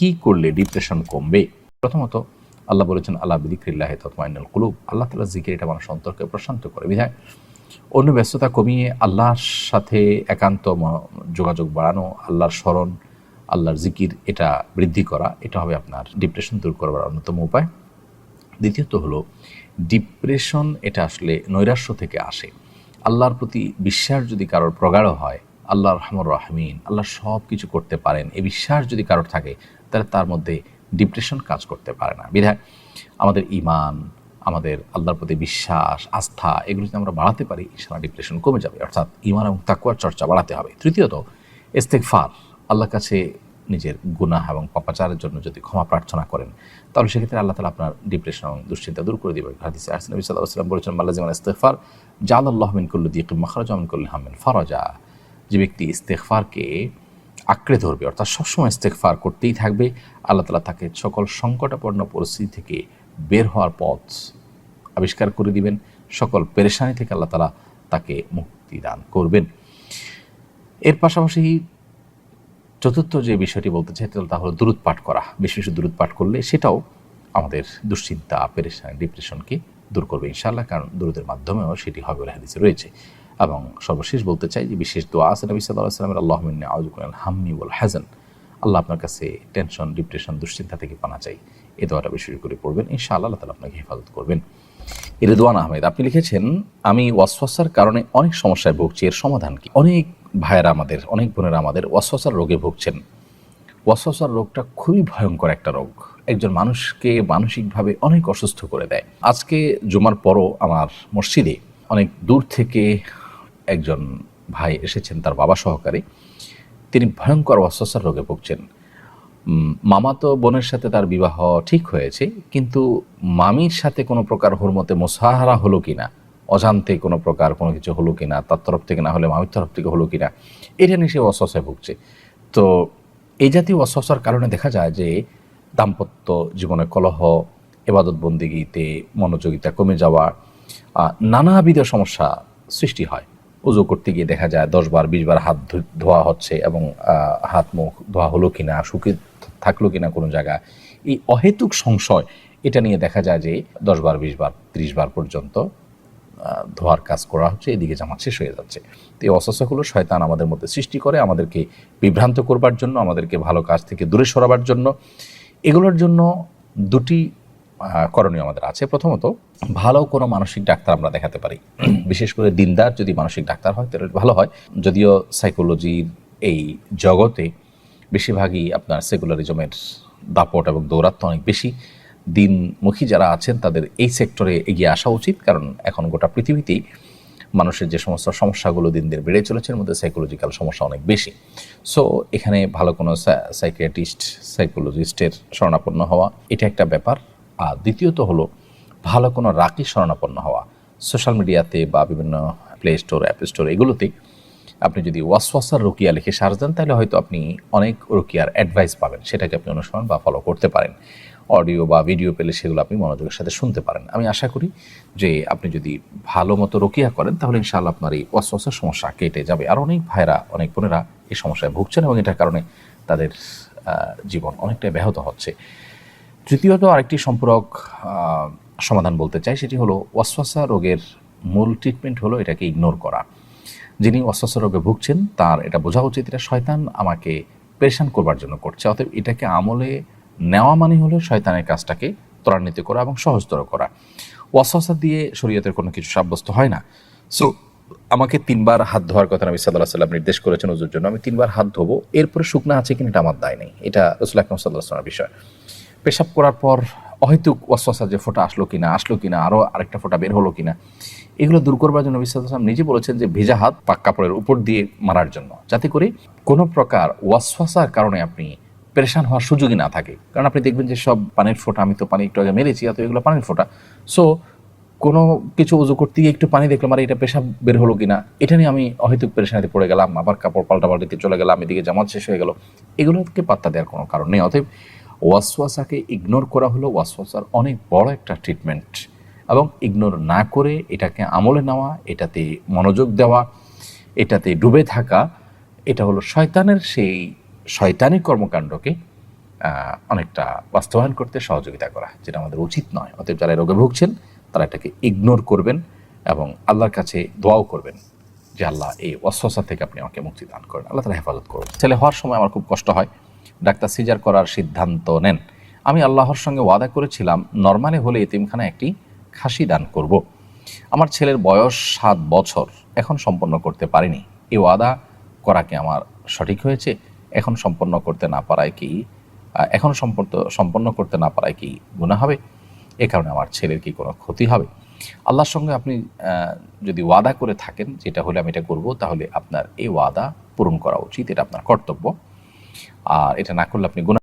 কি করলে ডিপ্রেশন কমবে? প্রথমত আল্লাহ বলেছেন আল্লাহ বিদিক্রিল্লাহ তৎমাইনুল কুলুব। আল্লাহ তালা জিকির এটা মানুষ অন্তরকে প্রশান্ত করে। বিধায় অন্য ব্যস্ততা কমিয়ে আল্লাহর সাথে একান্ত যোগাযোগ বাড়ানো, আল্লাহর স্মরণ, আল্লাহর জিকির, এটা বৃদ্ধি করা, এটা হবে আপনার ডিপ্রেশন দূর করবার অন্যতম উপায়। দ্বিতীয়ত হলো ডিপ্রেশন এটা আসলে নৈরাশ্য থেকে আসে। আল্লাহর প্রতি বিশ্বাস যদি কারোর প্রগাঢ় হয় আল্লাহ রহমর রাহমিন, আল্লাহ সব কিছু করতে পারেন, এই বিশ্বাস যদি কারোর থাকে তাহলে তার মধ্যে ডিপ্রেশন কাজ করতে পারে না। বিধায় আমাদের ইমান আমাদের আল্লাহর প্রতি বিশ্বাস, আস্থা, এগুলো যদি আমরা বাড়াতে পারি সারা ডিপ্রেশন কমে যাবে। অর্থাৎ ইমান এবং তাকুয়ার চর্চা বাড়াতে হবে। তৃতীয়ত ইস্তেকফার আল্লাহর কাছে নিজের গুনাহ এবং পাপাচারের জন্য যদি ক্ষমা প্রার্থনা করেন, তাহলে সেক্ষেত্রে আল্লাহ তালা আপনার ডিপ্রেশন এবং দুশ্চিন্তা দূর করে দেবে হাদিসে আসেন নবী সাল্লাহ সাল্লাম বলেছেন, মাল্লা যেমন ইস্তেকফার জাল আল্লাহ মিন কুল্লু দিয়ে মাখারাজ মিন কুল্লু হামিন ফরজা। যে ব্যক্তি ইস্তেকফারকে আঁকড়ে ধরবে, অর্থাৎ সবসময় ইস্তেকফার করতেই থাকবে। আল্লাহ তালা তাকে সকল সংকটাপন্ন পরিস্থিতি থেকে বের হওয়ার পথ আবিষ্কার করে দিবেন। সকল পেরেশানি থেকে আল্লাহ তালা তাকে মুক্তি দান করবেন। এর পাশাপাশি চতুর্থ যে বিষয়টি বলতে চাই তা হলো দূরত পাঠ করা। বেশি বেশি দূরত পাঠ করলে সেটাও আমাদের দুশ্চিন্তা, পেরেশানি ডিপ্রেশনকে দূর করবে ইনশাআল্লাহ, কারণ দূরদের মাধ্যমেও সেটি হবে বলে হাদিসে রয়েছে। এবং সর্বশেষ বলতে চাই যে বিশেষ দোয়া আছে নবী সাল্লাহ সাল্লামের আল্লাহ আউজুকুল হাম্মি বল হাজান আল্লাহ আপনার কাছে টেনশন, ডিপ্রেশন, দুশ্চিন্তা থেকে পানা চাই। এ দোয়াটা বেশি করে পড়বেন। ইনশাআল্লাহ আল্লাহ তালা আপনাকে হেফাজত করবেন। রেদওয়ান আহমেদ, আপনি লিখেছেন, আমি ওয়াসওয়াসার কারণে অনেক সমস্যায় ভুগছি, এর সমাধান কি? অনেক ভাইয়েরা আমাদের, অনেক বোনেরা আমাদের ওয়াসওয়াসার রোগে ভুগছেন। ওয়াসওয়াসার রোগটা খুবই ভয়ঙ্কর একটা রোগ। একজন মানুষকে মানসিকভাবে অনেক অসুস্থ করে দেয়। আজকে জুমার পরও আমার মসজিদে অনেক দূর থেকে একজন ভাই এসেছেন, তার বাবা সহকারে। তিনি ভয়ঙ্কর ওয়াসওয়াসার রোগে ভুগছেন। মামা তো বোনের সাথে তার বিবাহ ঠিক হয়েছে, কিন্তু মামির সাথে কোনো প্রকার হরমতে মোসাহারা হলো কি না অজান্তে কোনো প্রকার কোনো কিছু হলো কি না তার তরফ থেকে না হলে মামির তরফ থেকে হলো কি না এটা নিয়ে সে অস্বস্থায় ভুগছে। তো এই জাতীয় অস্বস্থার কারণে দেখা যায় যে দাম্পত্য জীবনে কলহ, এবাদত বন্দিগিতে মনোযোগিতা কমে যাওয়া নানাবিধ সমস্যা সৃষ্টি হয়। উজু করতে গিয়ে দেখা যায় দশ বার, বিশ বার হাত ধোয়া হচ্ছে এবং হাত, মুখ ধোয়া হলো কিনা, শুকিয়ে থাকল কিনা কোনো জায়গায়। এই অহেতুক সংশয়, এটা নিয়ে দেখা যায় যে দশ বার, বিশ বার, ত্রিশ বার পর্যন্ত ধোয়ার কাজ করা হচ্ছে, এদিকে জামাত শেষ হয়ে যাচ্ছে। তো এই অস্বস্থাগুলো শয়তান আমাদের মধ্যে সৃষ্টি করে, আমাদেরকে বিভ্রান্ত করবার জন্য, আমাদেরকে ভালো কাজ থেকে দূরে সরাবার জন্য। এগুলোর জন্য দুটি করণীয় আমাদের আছে। প্রথমত, ভালো কোনো মানসিক ডাক্তার আমরা দেখাতে পারি। বিশেষ করে দিনদার যদি মানসিক ডাক্তার হয়, তাহলে ভালো হয়। যদিও সাইকোলজির এই জগতে বেশিরভাগই আপনার সেকুলারিজমের দাপট এবং দৌরাত্ম অনেক বেশি। দিনমুখী যারা আছেন, তাদের এই সেক্টরে এগিয়ে আসা উচিত। কারণ এখন গোটা পৃথিবীতেই মানুষের যে সমস্ত সমস্যাগুলো দিন দিন বেড়ে চলেছে, এর মধ্যে সাইকোলজিক্যাল সমস্যা অনেক বেশি। সো এখানে ভালো কোনো সাইকিয়াট্রিস্ট সাইকোলজিস্টের শরণাপন্ন হওয়া, এটা একটা ব্যাপার। আর দ্বিতীয়ত হলো, ভালো কোনো রাকি শরণাপন্ন হওয়া। সোশ্যাল মিডিয়াতে বা বিভিন্ন প্লে স্টোর, অ্যাপ স্টোর এগুলোতে আপনি যদি ওয়াসওয়াসার রুকিয়া লিখে সার্চ দেন, তাহলে হয়তো আপনি অনেক রুকিয়ার অ্যাডভাইস পাবেন। সেটাকে আপনি অনুসরণ বা ফলো করতে পারেন। অডিও বা ভিডিও পেলে সেগুলো আপনি মনোযোগের সাথে শুনতে পারেন। আমি আশা করি যে আপনি যদি ভালো মতো রোকিয়া করেন, তাহলে ইনশাআল্লাহ আপনার এই ওয়াসওয়াসার সমস্যা কেটে যাবে। আর অনেক ভাইরা অনেক বোনেরা এই সমস্যায় ভুগছেন এবং এটার কারণে তাদের জীবন অনেকটাই ব্যাহত হচ্ছে। তৃতীয়ত আরেকটি সম্পূরক সমাধান বলতে চাই, সেটি হলো ওয়াসওয়াসা রোগের মূল ট্রিটমেন্ট হলো এটাকে ইগনোর করা। যিনি ওয়াসওয়াসা রোগে ভুগছেন, তার এটা বোঝা উচিত, এটা শয়তান আমাকে পেরেশান করবার জন্য করছে, অতএব এটাকে আমলে নেওয়া মানে হলো শয়তানের কাজটাকে ত্বরান্বিত করা এবং সহজতর করা। ওয়াসওয়াসা দিয়ে শরীয়তের কোনো কিছু সাব্যস্ত হয় না। সো আমাকে তিনবার হাত ধোয়ার কথা নবী সাল্লাহ সাল্লাম নির্দেশ করেছেন ওজুর জন্য, আমি তিনবার হাত ধোবো, এরপরে শুকনা আছে কিনা এটা আমার দায় নেই। এটা রসুল আকরম সাল্লাহ বিষয়। পেশাব করার পর অহেতুক ওয়াসওয়াসা যে ফোঁটা আসলো কিনা আসলো কিনা আরও আরেকটা ফোঁটা বের হলো কিনা, এগুলো দূর করবার জন্য বিশ্বাম নিজে বলেছেন যে ভেজা হাত পাক কাপড়ের উপর দিয়ে মারার জন্য, যাতে করে কোনো প্রকার ওয়াসওয়াসার কারণে আপনি পেরেশান হওয়ার সুযোগই না থাকে। কারণ আপনি দেখবেন যে সব পানির ফোঁটা, আমি তো পানি একটু আগে মেরেছি অত এগুলো পানির ফোঁটা। সো কোনো কিছু উজু করতে গিয়ে একটু পানি দেখলাম, আর এটা পেশাব বের হলো কিনা, এটা নিয়ে আমি অহেতুক পেরেশানিতে পড়ে গেলাম, আবার কাপড় পাল্টা পাল্টিতে চলে গেলাম, এদিকে জামাত শেষ হয়ে গেল। এগুলোকে পাত্তা দেওয়ার কোনো কারণ নেই, অতএব ওয়াসওয়াসাকে ইগনোর করা হলো। ওয়াসওয়াসার অনেক বড় একটা ট্রিটমেন্ট এবং ইগনোর না করে এটাকে আমলে নেওয়া, এটাতে মনোযোগ দেওয়া, এটাতে ডুবে থাকা, এটা হলো শয়তানের সেই শয়তানি কর্মকাণ্ডকে অনেকটা বাস্তবায়ন করতে সহযোগিতা করা, যেটা আমাদের উচিত নয়। অতএব যারা রোগে ভুগছেন, তারা এটাকে ইগনোর করবেন এবং আল্লাহর কাছে দোয়াও করবেন যে, আল্লাহ, এই অস্বসা থেকে আপনি আমাকে মুক্তি দান করেন। আল্লাহ তালা হেফাজত করুন। ছেলে হওয়ার সময় আমার খুব কষ্ট হয়। ডাক্তার সিজার করার সিদ্ধান্ত নেন। আমি আল্লাহর সঙ্গে ওয়াদা করেছিলাম, নর্মালি হলে এতিমখানা একটি খাসি দান করব। আমার ছেলের বয়স সাত বছর, এখন সম্পন্ন করতে পারিনি। এই ওয়াদা করা কি আমার সঠিক হয়েছে? এখন সম্পন্ন করতে না পারায় কি এখন সম্পর্ক সম্পন্ন করতে না পারায় কি গুণা হবে? এ কারণে আমার ছেলের কি কোনো ক্ষতি হবে? আল্লাহর সঙ্গে আপনি যদি ওয়াদা করে থাকেন, যেটা হলে আমি এটা করব, তাহলে আপনার এই ওয়াদা পূরণ করা উচিত, এটা আপনার কর্তব্য। আর এটা না করলে আপনি গুনাহ